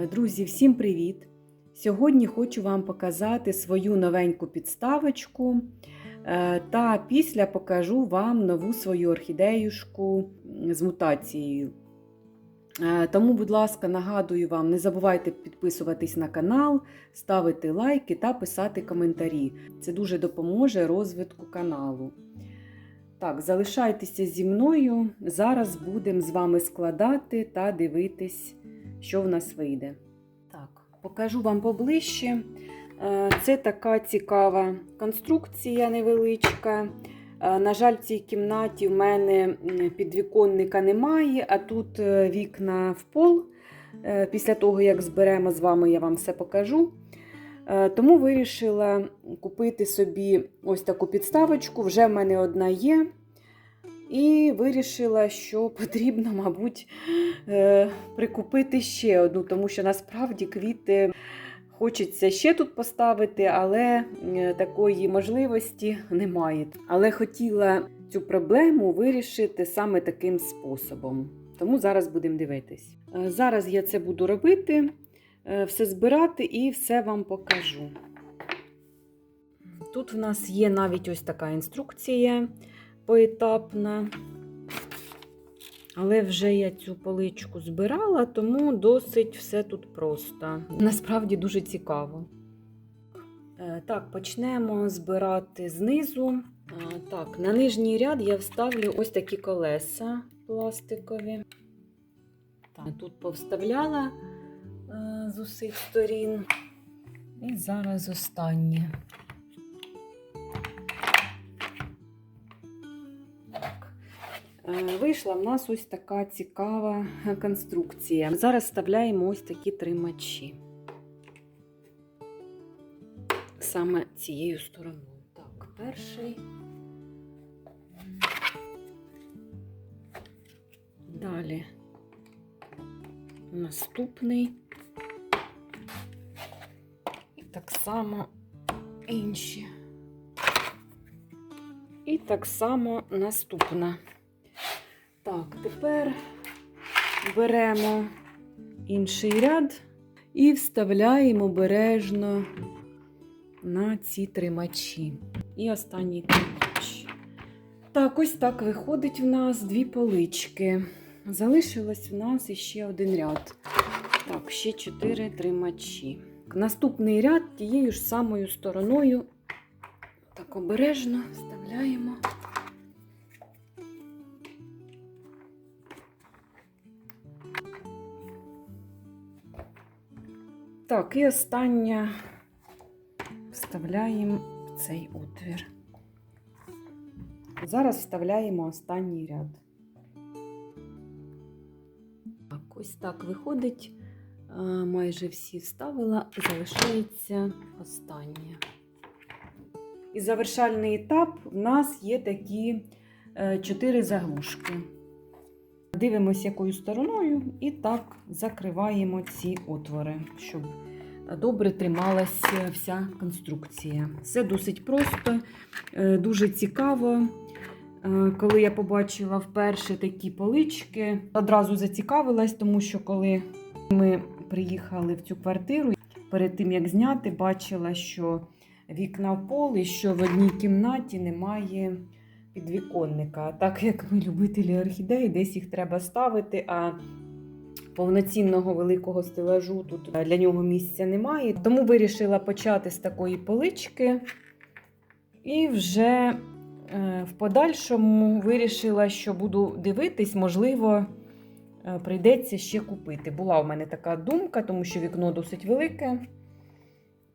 Е, Друзі, всім привіт! Сьогодні хочу вам показати свою новеньку підставочку. е, Та після покажу вам нову свою орхідеюшку з мутацією. Е, Тому, будь ласка, нагадую вам, не забувайте підписуватись на канал, ставити лайки та писати коментарі. Це дуже допоможе розвитку каналу. Так, залишайтеся зі мною. Зараз будемо з вами складати та дивитись, що в нас вийде. Так, покажу вам поближче. Е, Це така цікава конструкція невеличка. Е, На жаль, в цій кімнаті в мене підвіконника немає, а тут е, вікна в пол. Після того, як зберемо з вами, я вам все покажу. Тому вирішила купити собі ось таку підставочку. Вже в мене одна є. І вирішила, що потрібно, мабуть, е, прикупити ще одну, тому що насправді квіти хочеться ще тут поставити, але е, такої можливості немає. Але хотіла цю проблему вирішити саме таким способом. Тому зараз будемо дивитись. Е, Зараз я це буду робити, все збирати і все вам покажу. Тут в нас є навіть ось така інструкція поетапна. Але вже я цю поличку збирала, тому досить все тут просто. Насправді дуже цікаво. Е, Так, почнемо збирати знизу. Е, Так, на нижній ряд я вставлю ось такі колеса пластикові. Так, тут повставляла е, з усіх сторін. І зараз останнє. Вийшла в нас ось така цікава конструкція. Зараз вставляємо ось такі тримачі. Саме цією стороною. Так, перший. Далі наступний. І так само інші. І так само наступна. Так, тепер беремо інший ряд і вставляємо обережно на ці тримачі. І останній тримач. Так, ось так виходить в нас дві полички. Залишилось в нас іще один ряд. Так, ще чотири тримачі. Наступний ряд тією ж самою стороною. Так, обережно вставляємо. Так, і останнє вставляємо в цей отвір. Зараз вставляємо останній ряд. Так, ось так виходить. Майже всі вставила, залишається останнє. І завершальний етап в нас є такі е, чотири заглушки. Дивимося, якою стороною, і так закриваємо ці отвори, щоб добре трималася вся конструкція. Все досить просто, е, дуже цікаво. Е, Коли я побачила вперше такі полички, одразу зацікавилась, тому що коли ми приїхали в цю квартиру, перед тим як зняти, бачила, що вікна в пол і що в одній кімнаті немає підвіконника. А Так як ми любителі орхідей, десь їх треба ставити. а Повноцінного великого стелажу тут для нього місця немає. Тому вирішила почати з такої полички. І вже е, в подальшому вирішила, що буду дивитись, можливо, е, прийдеться ще купити. Була у мене така думка, тому що вікно досить велике,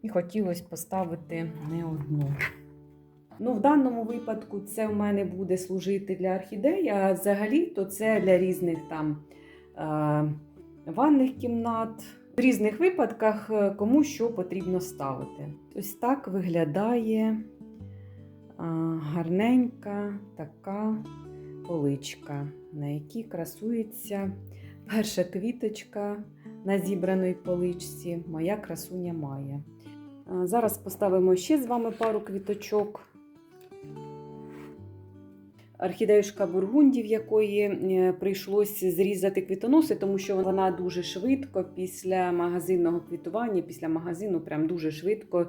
і хотілося поставити не одну. Ну, в даному випадку це в мене буде служити для орхідей, а взагалі то це для різних там е, ванних кімнат. В різних випадках е, кому що потрібно ставити. Ось так виглядає е, гарненька така поличка, на якій красується перша квіточка на зібраної поличці. Моя красуня має. Зараз поставимо ще з вами пару квіточок. Орхідеюшка бургундів, якої е, прийшлось зрізати квітоноси, тому що вона дуже швидко після магазинного квітування, після магазину, прям дуже швидко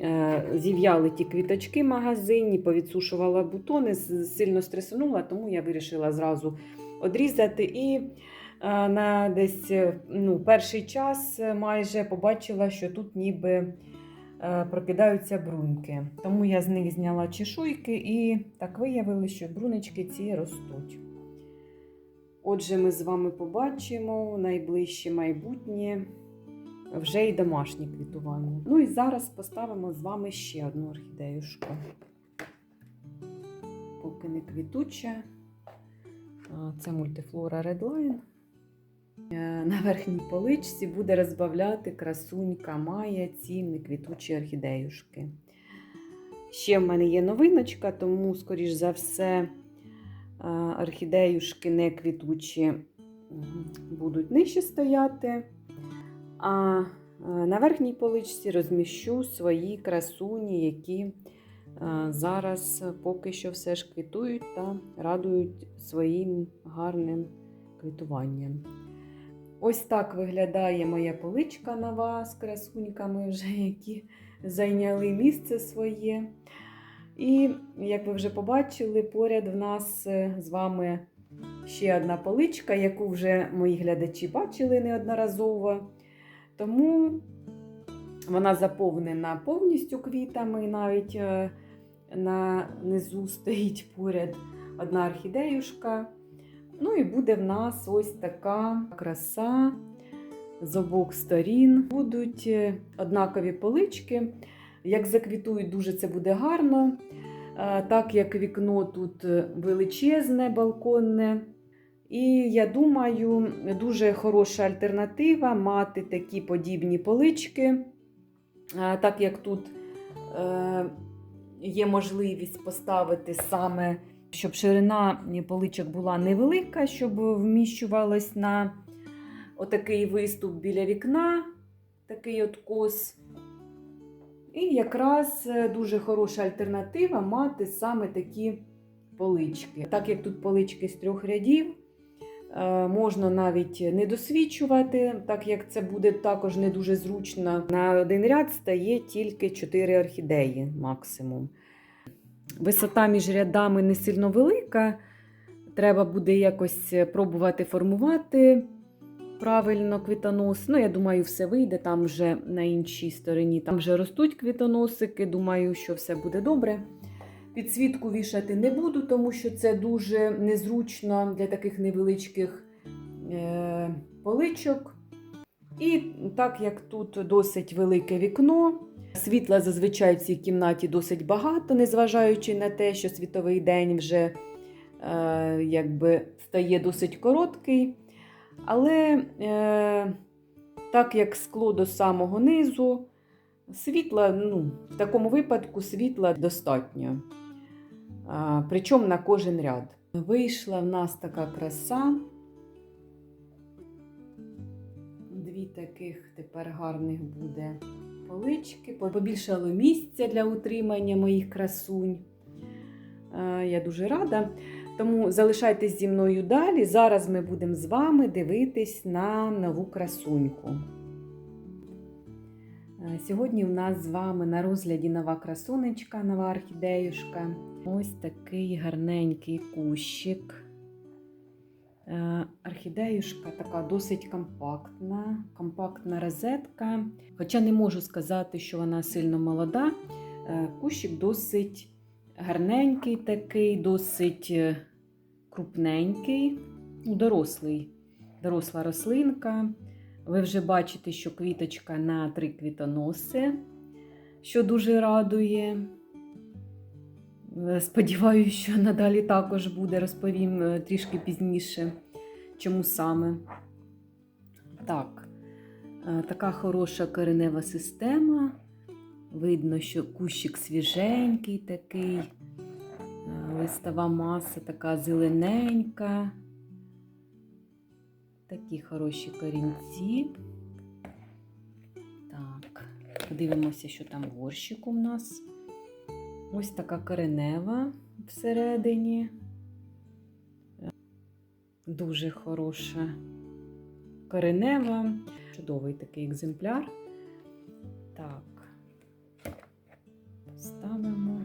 е, зів'яли ті квіточки магазинні, повідсушувала бутони, сильно стресанула, тому я вирішила зразу одрізати. І е, на десь ну, перший час майже побачила, що тут ніби прокидаються бруньки. Тому я з них зняла чешуйки і так виявилося, що брунечки ці ростуть. Отже, ми з вами побачимо найближче майбутнє вже й домашнє квітування. Ну і зараз поставимо з вами ще одну орхідеюшку. Поки не квітуча. Це мультифлора Redline. Е, На верхній поличці буде розбавляти красунька Майя ці неквітучі орхідеюшки. Ще в мене є новиночка, тому, скоріш за все, е, орхідеюшки не квітучі будуть нижче стояти. А е, на верхній поличці розміщу свої красуні, які зараз поки що все ж квітують та радують своїм гарним квітуванням. Ось так виглядає моя поличка нова з красуньками, вже які зайняли місце своє. І, як ви вже побачили, поряд в нас е, з вами ще одна поличка, яку вже мої глядачі бачили неодноразово. Тому вона заповнена повністю квітами, навіть е, на низу стоїть поряд одна орхідеюшка. Ну і буде в нас ось така краса з обох сторін. Будуть е, однакові полички. Як заквітують, дуже це буде гарно. Е, Так як вікно тут е, величезне, балконне. І я думаю, дуже хороша альтернатива мати такі подібні полички. Так як тут є можливість поставити саме, щоб ширина поличок була невелика, щоб вміщувалась на отакий виступ біля вікна, такий от кос. І якраз е, дуже хороша альтернатива мати саме такі полички. Так як тут полички з трьох рядів, е, можна навіть не досвідчувати, так як це буде також не дуже зручно. На один ряд стає тільки 4 орхідеї максимум. Висота між рядами не сильно велика. Треба буде якось пробувати формувати правильно квітонос. Ну, я думаю, все вийде там вже на іншій стороні. Там вже ростуть квітоносики. Думаю, що все буде добре. Підсвітку вішати не буду, тому що це дуже незручно для таких невеличких е, поличок. І так як тут досить велике вікно, світла зазвичай в цій кімнаті досить багато, незважаючи на те, що світовий день вже е, якби стає досить короткий. Але е, так як скло до самого низу, світла, ну, в такому випадку світла достатньо. А, причому на кожен ряд. Вийшла в нас така краса. Дві таких тепер гарних буде полички. Побільшало місця для утримання моїх красунь. Е, Я дуже рада. Тому залишайтесь зі мною далі. Зараз ми будемо з вами дивитись на нову красуньку. Е, Сьогодні у нас з вами на розгляді нова красунечка, нова орхідеюшка. Ось такий гарненький кущик. Е, Орхідеюшка така досить компактна, компактна розетка. Хоча не можу сказати, що вона сильно молода. Е, Кущик досить гарненький такий, досить е, крупненький, ну, дорослий, доросла рослинка. Ви вже бачите, що квіточка на три квітоноси, що дуже радує. Е, Сподіваюся, що надалі також буде, розповім е, трішки пізніше, чому саме. Так, е, така хороша коренева система. Видно, що кущик свіженький такий, листова маса така зелененька. Такі хороші корінці. Так, подивимося, що там в горщику в нас. Ось така коренева всередині. дуже хороша коренева. Чудовий такий екземпляр. Так, поставимо.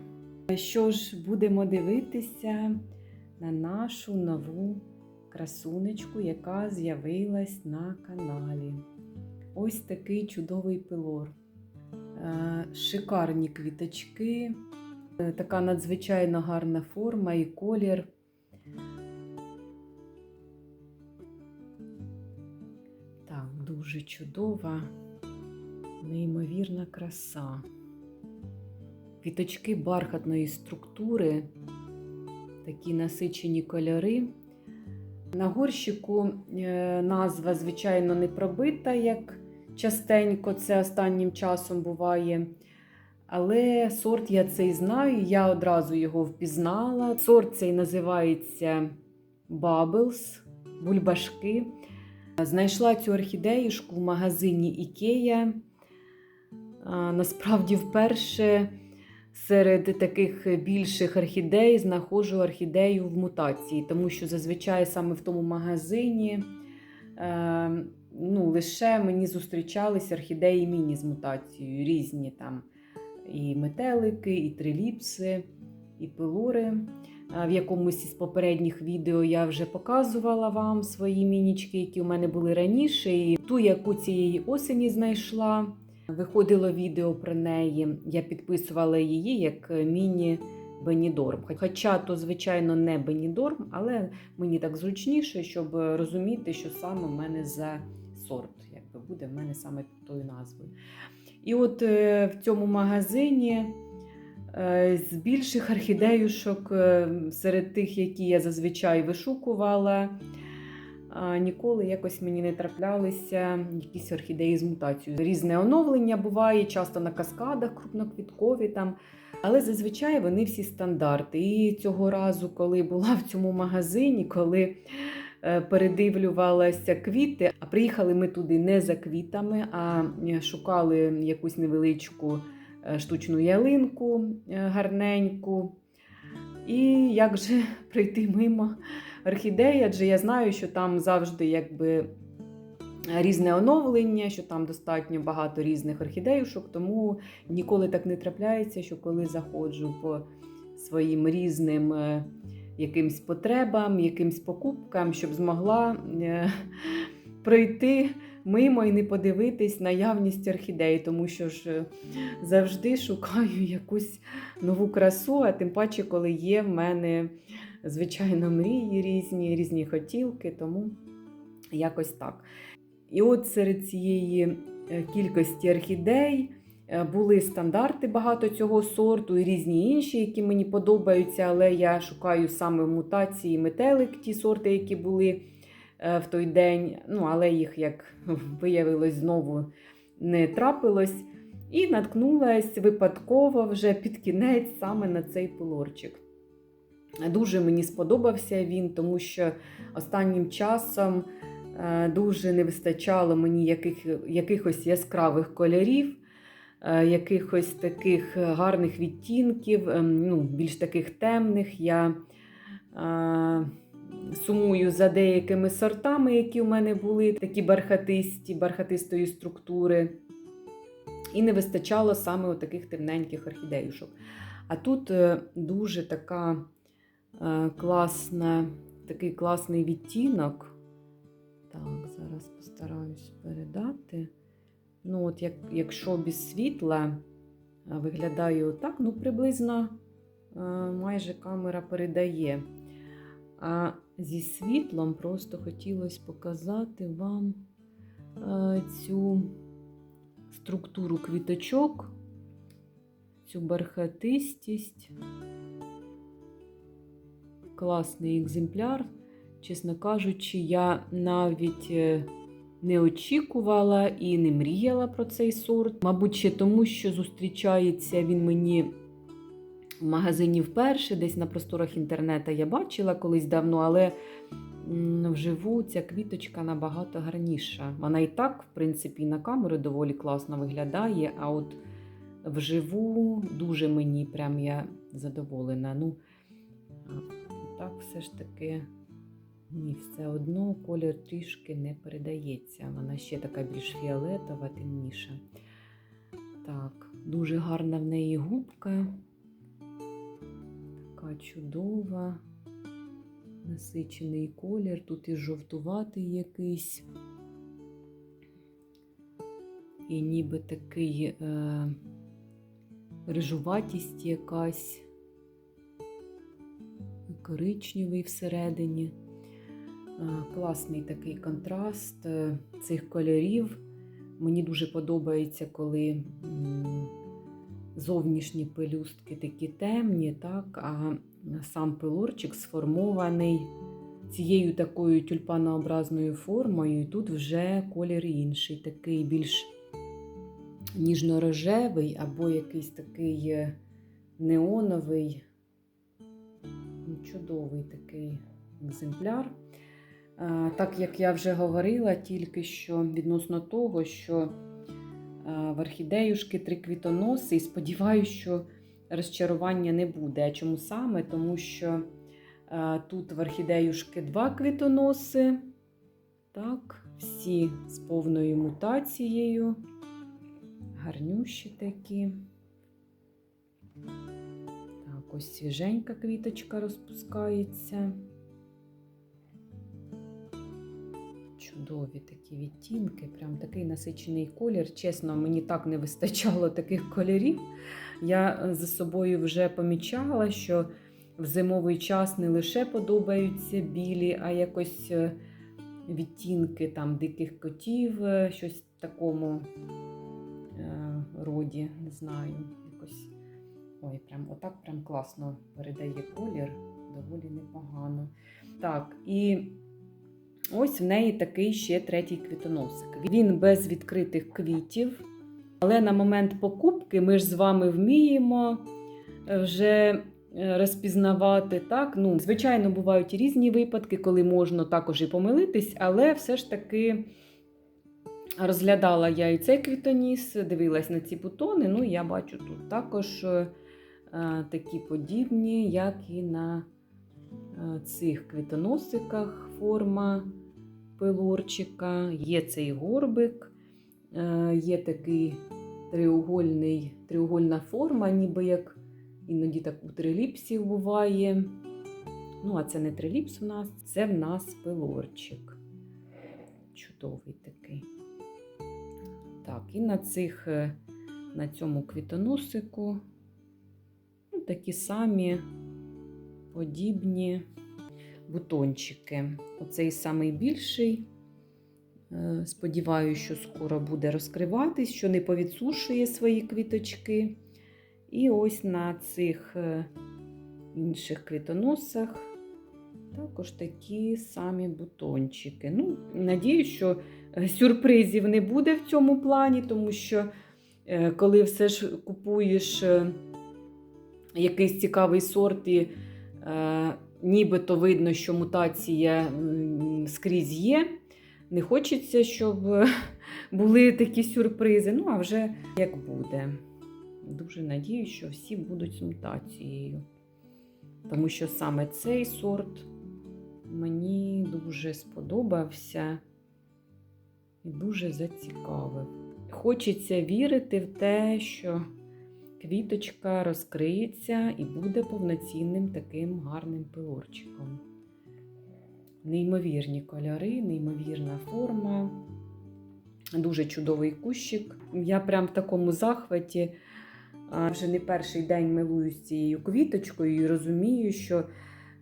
Що ж, будемо дивитися на нашу нову красунечку, яка з'явилась на каналі. Ось такий чудовий пилор. Е, Шикарні квіточки, така надзвичайно гарна форма і колір. Так, дуже чудова, неймовірна краса. Квіточки бархатної структури, такі насичені кольори. На горщику е, назва, звичайно, не пробита, як частенько це останнім часом буває. Але сорт я цей знаю, я одразу його впізнала. Сорт цей називається Bubbles, бульбашки. Знайшла цю орхідеюшку в магазині Ікея. Насправді, вперше серед таких більших орхідей знаходжу орхідею в мутації, тому що зазвичай саме в тому магазині е, ну, лише мені зустрічались орхідеї міні з мутацією. Різні там і метелики, і триліпси, і пилури. В якомусь із попередніх відео я вже показувала вам свої мінічки, які у мене були раніше. І ту, яку цієї осені знайшла. Виходило відео про неї. Я підписувала її як міні Бенідорм. Хоча то, звичайно, не Бенідорм, але мені так зручніше, щоб розуміти, що саме в мене за сорт, якби буде в мене саме тою назвою. І от е, в цьому магазині е, з більших орхідеюшок, е, серед тих, які я зазвичай вишукувала, ніколи якось мені не траплялися якісь орхідеї з мутацією. Різне оновлення буває, часто на каскадах, крупноквіткові там. Але зазвичай вони всі стандарти. І цього разу, коли була в цьому магазині, коли передивлювалася квіти, а приїхали ми туди не за квітами, а шукали якусь невеличку штучну ялинку гарненьку. І як же прийти мимо орхідеї, адже я знаю, що там завжди якби різне оновлення, що там достатньо багато різних орхідеюшок, тому ніколи так не трапляється, що коли заходжу по своїм різним е, якимсь потребам, якимсь покупкам, щоб змогла е, пройти мимо і не подивитись наявність орхідеї, тому що ж е, завжди шукаю якусь нову красу, а тим паче, коли є в мене, звичайно, мрії різні, різні хотілки, тому якось так. І от серед цієї е, кількості орхідей були стандарти багато цього сорту і різні інші, які мені подобаються, але я шукаю саме мутації метелик, ті сорти, які були. Е, в той день, ну, але їх, як виявилось, знову не трапилось. І наткнулася випадково вже під кінець саме на цей пилорчик. Дуже мені сподобався він, тому що останнім часом е, дуже не вистачало мені яких, якихось яскравих кольорів, е, якихось таких гарних відтінків, ем, ну, більш таких темних. Я сумую за деякими сортами, які у мене були, такі бархатисті, бархатистої структури. І не вистачало саме таких темненьких орхідеюшок. А тут е, дуже така е, класна, такий класний відтінок. Так, зараз постараюсь передати. Ну, от як, Якщо без світла е, виглядає отак, ну, приблизно майже камера передає. А зі світлом просто хотілося показати вам е, цю структуру квіточок, цю бархатистість. Класний екземпляр. Чесно кажучи, я навіть е, не очікувала і не мріяла про цей сорт. Мабуть, ще тому, що зустрічається він мені в магазині вперше, десь на просторах інтернету я бачила колись давно, але вживу ця квіточка набагато гарніша. Вона і так, в принципі, на камеру доволі класно виглядає, а от вживу дуже мені прям я задоволена. Ну, так все ж таки Ні, все одно колір трішки не передається. Вона ще така більш фіолетова, темніша. Так, дуже гарна в неї губка. Така чудова, насичений колір. Тут і жовтуватий якийсь. І ніби такий е, рижуватість якась, коричневий всередині. Класний такий контраст е, цих кольорів. Мені дуже подобається, коли зовнішні пелюстки такі темні, так, а сам пилорчик сформований цією такою тюльпанообразною формою. Тут вже колір інший, такий більш ніжно-рожевий або якийсь такий е, неоновий, чудовий такий екземпляр. Так як я вже говорила тільки що відносно того, що в орхідеюшки три квітоноси, і сподіваюся, що розчарування не буде. А чому саме? Тому що тут в орхідеюшки два квітоноси, так, всі з повною мутацією, гарнющі такі. Так, ось свіженька квіточка розпускається. Чудові такі відтінки, прям такий насичений колір. Чесно, мені так не вистачало таких кольорів. Я е, за собою вже помічала, що в зимовий час не лише подобаються білі, а якось е, відтінки там диких котів, е, щось в такому роді, не знаю. Якось ой, прям отак прям класно передає колір, доволі непогано. Так, і ось в неї такий ще третій квітоносик. Він без відкритих квітів. Але на момент покупки ми ж з вами вміємо е, вже е, розпізнавати так. Ну, звичайно, бувають різні випадки, коли можна також і помилитись, але все ж таки розглядала я і цей квітоніс, дивилась на ці бутони. Ну, я бачу тут також е, такі подібні, як і на цих квітоносиках форма пилорчика. Є цей горбик. Е, Є такий треугольний, треугольна форма, ніби як іноді так у триліпсів буває. Ну, а це не триліпс у нас, це в нас пилорчик. Чудовий такий. Так, і на цих, е, на цьому квітоносику ну, такі самі подібні бутончики. Оцей самий більший. Е, Сподіваюся, що скоро буде розкриватись, що не повідсушує свої квіточки. І ось на цих е, інших квітоносах також такі самі бутончики. Ну, Надіюсь, що е, сюрпризів не буде в цьому плані, тому що коли все ж купуєш якийсь цікавий сорт і нібито видно, що мутація скрізь є. Не хочеться, щоб були такі сюрпризи. Ну, а вже як буде. Дуже надіюсь, що всі будуть з мутацією. Тому що саме цей сорт мені дуже сподобався і дуже зацікавив. Хочеться вірити в те, що квіточка розкриється і буде повноцінним таким гарним пилорчиком. Неймовірні кольори, неймовірна форма. Дуже чудовий кущик. Я прям в такому захваті вже не перший день милуюсь цією квіточкою і розумію, що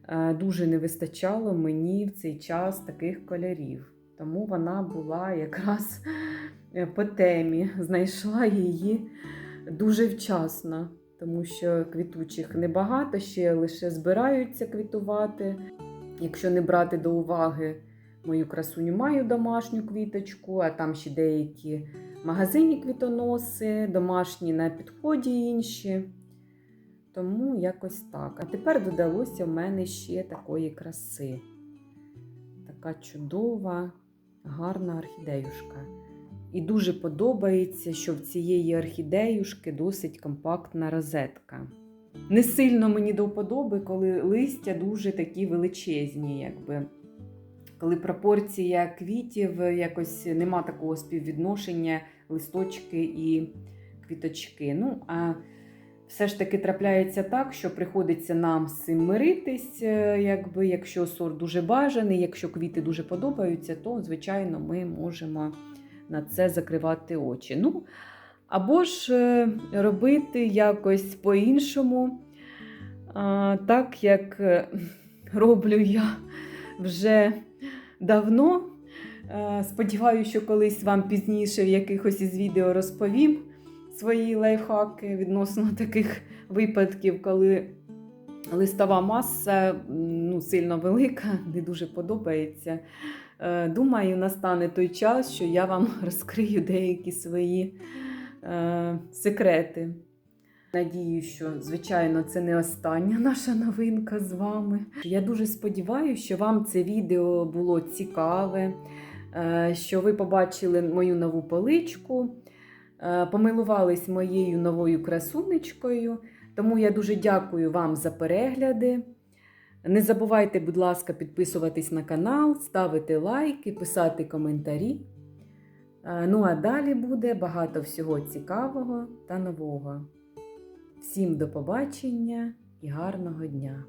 е, дуже не вистачало мені в цей час таких кольорів. Тому вона була якраз е, по темі. Знайшла її дуже вчасно, тому що квітучих небагато, ще лише збираються квітувати. Якщо не брати до уваги мою красуню маю домашню квіточку, а там ще деякі магазинні квітоноси, домашні на підході інші. Тому якось так. А тепер додалося в мене ще такої краси. Така чудова, гарна орхідеюшка. І дуже подобається, що в цієї орхідеюшки досить компактна розетка. Не сильно мені до вподоби, коли листя дуже такі величезні, якби коли пропорція квітів якось нема такого співвідношення листочки і квіточки. Ну, а все ж таки трапляється так, що приходиться нам з цим миритись, е, якби, якщо сорт дуже бажаний, якщо квіти дуже подобаються, то, звичайно, ми можемо на це закривати очі. Ну, або ж е, робити якось по-іншому, так як е, роблю я вже давно. Е, Сподіваюся, що колись вам пізніше в якихось із відео розповім свої лайфхаки відносно таких випадків, коли листова маса ну, сильно велика, не дуже подобається. Е, Думаю, настане той час, що я вам розкрию деякі свої е, секрети. Надію, що, звичайно, це не остання наша новинка з вами. Я дуже сподіваюся, що вам це відео було цікаве, е, що ви побачили мою нову поличку, е, помилувались моєю новою красунечкою. Тому я дуже дякую вам за перегляди. Не забувайте, будь ласка, підписуватись на канал, ставити лайки, писати коментарі. Е, Ну а далі буде багато всього цікавого та нового. Всім до побачення і гарного дня!